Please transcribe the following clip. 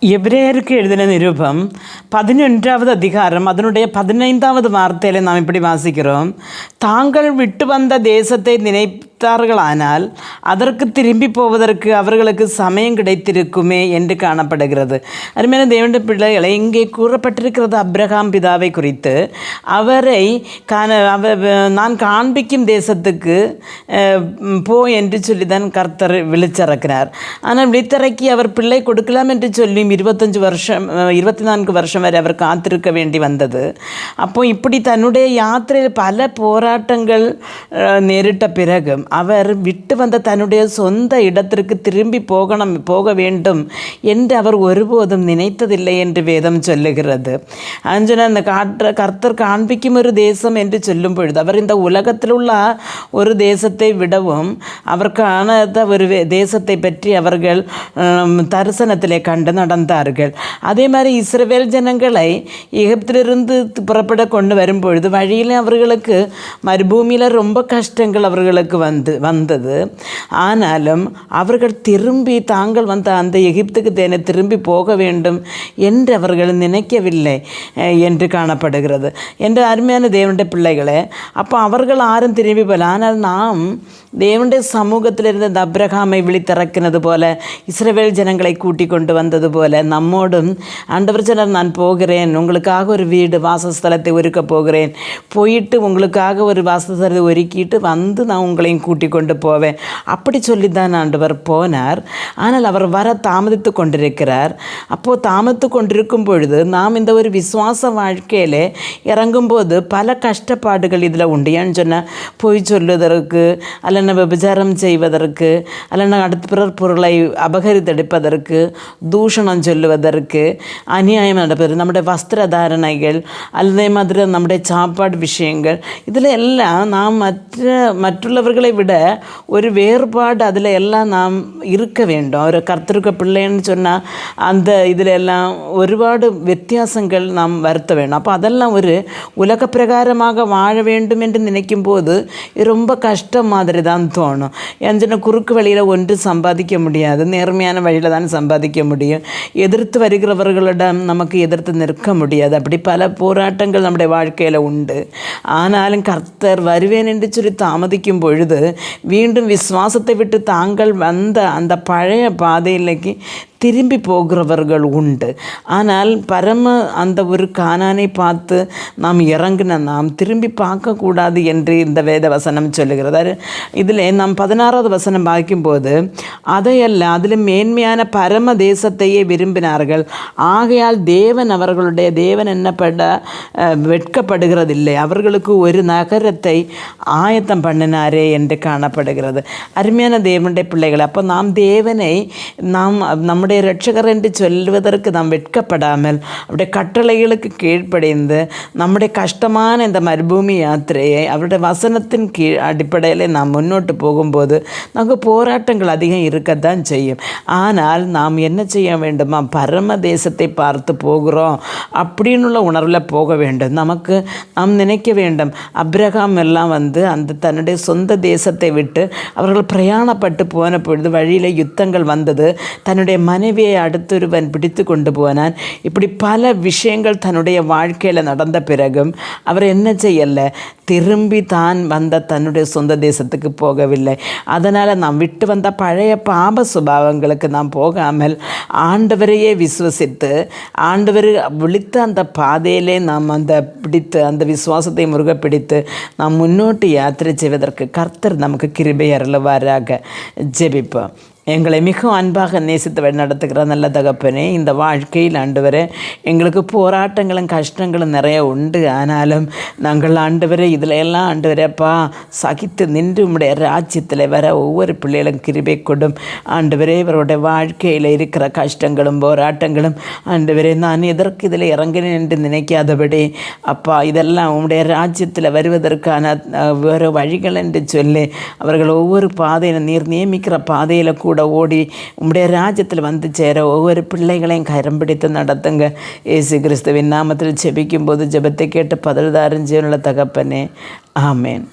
எவ்ரேயருக்கு எழுதின நிருபம்? பதினொன்றாவது அதிகாரம் அதனுடைய பதினைந்தாவது வார்த்தையில் நாம் இப்படி வாசிக்கிறோம். தாங்கள் விட்டு வந்த தேசத்தை நினை விடுத்தார்களானால் அதற்கு திரும்பி போவதற்கு அவர்களுக்கு சமயம் கிடைத்திருக்குமே என்று காணப்படுகிறது. அருமையான தேவண்ட பிள்ளைகளை இங்கே கூறப்பட்டிருக்கிறது அப்ரஹாம் பிதாவை குறித்து. அவரை காண அவ நான் காண்பிக்கும் தேசத்துக்கு போ என்று சொல்லி தான் கர்த்தர் விழிச்சிறக்கிறார். ஆனால் விழித்திறக்கி அவர் பிள்ளை கொடுக்கலாம் என்று சொல்லி இருபத்தஞ்சு வருஷம் இருபத்தி நான்கு வருஷம் வரை அவர் காத்திருக்க வேண்டி வந்தது. அப்போ இப்படி தன்னுடைய யாத்திரையில் பல போராட்டங்கள் நேரிட்ட பிறகும் அவர் விட்டு வந்த தன்னுடைய சொந்த இடத்திற்கு திரும்பி போகணும் போக வேண்டும் என்று அவர் ஒருபோதும் நினைத்ததில்லை என்று வேதம் சொல்லுகிறது. அஞ்சன அந்த காற்ற கர்த்தர் காண்பிக்கும் ஒரு தேசம் என்று சொல்லும் பொழுது அவர் இந்த உலகத்தில் உள்ள ஒரு தேசத்தை விடவும் அவர் காணாத ஒரு தேசத்தை பற்றி அவர்கள் தரிசனத்திலே கண்டு நடந்தார்கள். அதே மாதிரி இஸ்ரவேல் ஜனங்களை எகிப்திலிருந்து புறப்பட கொண்டு வரும்பொழுது வழியில் அவர்களுக்கு மறுபூமியில் ரொம்ப கஷ்டங்கள் அவர்களுக்கு வந்து வந்து வந்தது. ஆனாலும் அவர்கள் திரும்பி தாங்கள் வந்த அந்த எகிப்துக்கு தேனை திரும்பி போக வேண்டும் என்று அவர்கள் நினைக்கவில்லை என்று காணப்படுகிறது. என்று அருமையான தேவனுடைய பிள்ளைகளே அப்போ அவர்கள் ஆரும் திரும்பி போல ஆனால் நாம் தேவனுடைய சமூகத்திலிருந்து இந்த அப்ரஹாமை விழித்திறக்கினது போல இஸ்ரவேல் ஜனங்களை கூட்டி கொண்டு வந்தது போல நம்மோடும் ஆண்டவர் சொன்னார் நான் போகிறேன். உங்களுக்காக ஒரு வீடு வாசஸ்தலத்தை ஒருக்க போகிறேன். போயிட்டு உங்களுக்காக ஒரு வாசஸ்தலத்தை ஒருக்கிட்டு வந்து நான் உங்களையும் கூட்டி கொண்டு போவேன். அப்படி சொல்லி தான் ஆண்டவர் போனார். ஆனால் அவர் வர தாமதித்து கொண்டிருக்கிறார். அப்போது தாமதித்து கொண்டிருக்கும் பொழுது நாம் இந்த ஒரு விசுவாச வாழ்க்கையில் இறங்கும்போது பல கஷ்டப்பாடுகள் இதில் உண்டு. ஏன்னு சொன்னால் பொய் சொல்லுவதற்கு அல்லனா விபச்சாரம் செய்வதற்கு அல்லனா அடுத்த பிறர் பொருளை அபகரித்தெடுப்பதற்கு தூஷணம் சொல்லுவதற்கு அநியாயம் நடப்பது நம்முடைய வஸ்திர தாரணைகள் அதே மாதிரி நம்முடைய சாப்பாடு விஷயங்கள் இதில் எல்லாம் நாம் மற்ற மற்றுள்ளவர்களை விட ஒரு வேறுபாடு அதில் எல்லாம் நாம் இருக்க வேண்டும். ஒரு கர்த்தருக்க பிள்ளைன்னு சொன்னால் அந்த இதில் எல்லாம் ஒருபாடு வித்தியாசங்கள் நாம் வருத்த வேண்டும். அப்போ அதெல்லாம் ஒரு உலக பிரகாரமாக வாழ வேண்டும் என்று நினைக்கும் போது ரொம்ப கஷ்டம் மாதிரி தான் தோணும். என்ஜின குறுக்கு வழியில் ஒன்று சம்பாதிக்க முடியாது. நேர்மையான வழியில் தான் சம்பாதிக்க முடியும். எதிர்த்து வருகிறவர்களிடம் நமக்கு எதிர்த்து நிற்க முடியாது. அப்படி பல போராட்டங்கள் நம்முடைய வாழ்க்கையில் உண்டு. ஆனாலும் கர்த்தர் வருவேன் என்று சொல்லி தாமதிக்கும் பொழுது மீண்டும் விசுவாசத்தை விட்டு தாங்கள் வந்த அந்த பழைய பாதையிலக்கு திரும்பி போகிறவர்கள் உண்டு. ஆனால் பரம அந்த ஒரு கானானை பார்த்து நாம் இறங்கின நாம் திரும்பி பார்க்கக்கூடாது என்று இந்த வேத வசனம் சொல்லுகிறது இதில் நாம் பதினாறாவது வசனம் வாய்க்கும்போது அதையல்ல அதில் மேன்மையான பரம தேசத்தையே விரும்பினார்கள். ஆகையால் தேவன் அவர்களுடைய தேவன் என்னப்பட வெட்கப்படுகிறதில்லை. அவர்களுக்கு ஒரு நகரத்தை ஆயத்தம் பண்ணினாரே என்று காணப்படுகிறது. அருமையான தேவனுடைய பிள்ளைகள் அப்போ நாம் தேவனை நாம் நம்முடைய நம்முடைய ரட்சகர் என்று சொல்வதற்கு நாம் வெட்கப்படாமல் அவருடைய கட்டளைகளுக்கு கீழ்ப்படைந்து நம்முடைய கஷ்டமான இந்த மறுபூமி யாத்திரையை அவருடைய வசனத்தின் கீழ் அடிப்படையில் நாம் முன்னோட்டு போகும்போது நமக்கு போராட்டங்கள் அதிகம் இருக்கத்தான் செய்யும். ஆனால் நாம் என்ன செய்ய வேண்டுமா? பரம தேசத்தை பார்த்து போகிறோம் அப்படின்னுள்ள உணர்வில் போக வேண்டும். நமக்கு நாம் நினைக்க வேண்டும் அப்ரஹாம் எல்லாம் வந்து அந்த தன்னுடைய சொந்த தேசத்தை விட்டு அவர்கள் பிரயாணப்பட்டு போன பொழுது வழியில் யுத்தங்கள் வந்தது. தன்னுடைய மன மனைவியை அடுத்தொருவன் பிடித்து கொண்டு போனான் இப்படி பல விஷயங்கள் தன்னுடைய வாழ்க்கையில் நடந்த பிறகும் அவர் என்ன செய்யலை? திரும்பி தான் வந்த தன்னுடைய சொந்த தேசத்துக்கு போகவில்லை. அதனால் நாம் விட்டு வந்த பழைய பாப சுபாவங்களுக்கு நாம் போகாமல் ஆண்டவரையே விசுவசித்து ஆண்டவர் விழித்த அந்த பாதையிலே நாம் அந்த பிடித்து அந்த விசுவாசத்தை முருக பிடித்து நாம் முன்னோட்டு யாத்திரை செய்வதற்கு கர்த்தர் நமக்கு கிருபை அருளவாராக. ஜெபிப்போம். எங்களை மிகவும் அன்பாக நேசித்து வழி நடத்துகிற நல்ல தகப்பனே இந்த வாழ்க்கையில் ஆண்டவரே எங்களுக்கு போராட்டங்களும் கஷ்டங்களும் நிறைய உண்டு. ஆனாலும் நாங்கள் ஆண்டு வரை இதில் எல்லாம் ஆண்டவரேப்பா சகித்து நின்று உம்முடைய ராஜ்யத்தில் வர ஒவ்வொரு பிள்ளைகளும் கிருபை கொடும். ஆண்டு ஆண்டவரே இவருடைய வாழ்க்கையில் இருக்கிற கஷ்டங்களும் போராட்டங்களும் ஆண்டு ஆண்டவரே நான் எதற்கு இதில் இறங்கினேன் என்று நினைக்காதபடி அப்பா இதெல்லாம் உம்முடைய ராஜ்யத்தில் வருவதற்கான வேறு வழிகள் என்று சொல்லி அவர்கள் ஒவ்வொரு பாதையில் நீர் நியமிக்கிற பாதையில் கூட கூட ஓடி உம்முடைய ராஜ்யத்தில் வந்து சேர ஒவ்வொரு பிள்ளைகளையும் கரம் பிடித்து நடத்துங்க. ஏசு கிறிஸ்துவின் நாமத்தில் ஜெபிக்கும் போது ஜெபத்தை கேட்டு பதில்தாரன் ஜீவனுள்ள தகப்பனே. ஆமேன்.